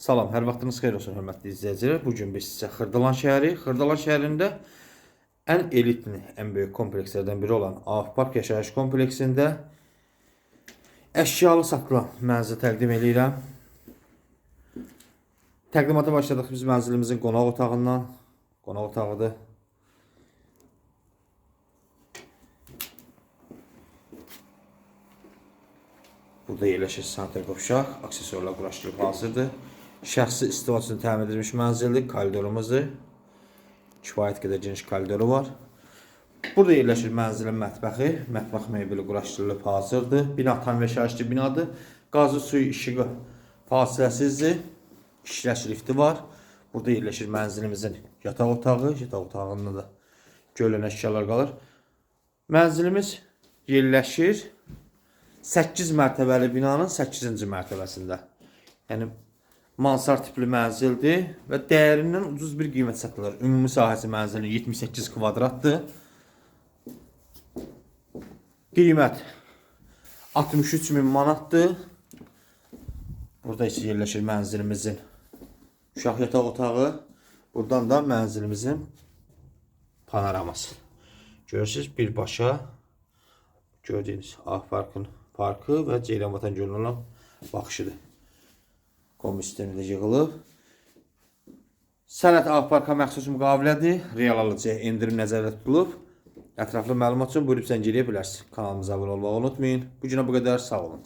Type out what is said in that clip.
Salam, hər vaxtınız xeyir olsun hörmətli izləyicilər. Bu gün biz sizə Xırdalan şəhəri, Xırdalan şəhərində ən elitli, ən böyük komplekslərdən biri olan Avaf Park yaşayış kompleksində əşyalı satılan mənzil təqdim edirəm. Təqdimata başladıq biz mənzilimizin qonaq otağından. Qonaq otağıdır. Burada yerləşir sanitar qovşaq, aksesuarlar quraşdırılıb hazırdır. Şəxsi istifadə üçün təmin edilmiş mənzildir, koridorumuzdur. Kifayət qədər geniş koridoru var. Burada yerləşir mənzilin mətbəxi, mətbəx mebeli quraşdırılıb hazırdır. Bina tam yaşayışlı binadır. Qazı suyu işığı fasiləsizdir. İşləş lifti var. Burada yerləşir mənzilimizin yataq otağı, yataq otağında da görülən əşyalar qalır. Mənzilimiz yerləşir 8 mərtəbəli binanın 8-ci mərtəbəsində. Yəni mansard tipli mənzildir və dəyərindən ucuz bir qiymət satılır. Ümumi sahəsi mənzilin 78 kvadratdır. Qiymət 63 min manatdır. Burada isə yerləşir mənzilimizin uşaq yataq otağı. Buradan da mənzilimizin panoraması. Görürsüz birbaşa gördüyünüz Ağ Parkın parkı və Ceylanvatan gölünə olan baxışıdır. Komi sistemində yığılıb. Sənət Ağ Parka məxsus müqavilədir. Real alıcıya endirim nəzərdə tutulub. Ətraflı məlumat üçün buyurub zəng eləyə bilərsiniz. Kanalımıza abunə olmağı unutmayın. Bu günə bu qədər. Sağ olun.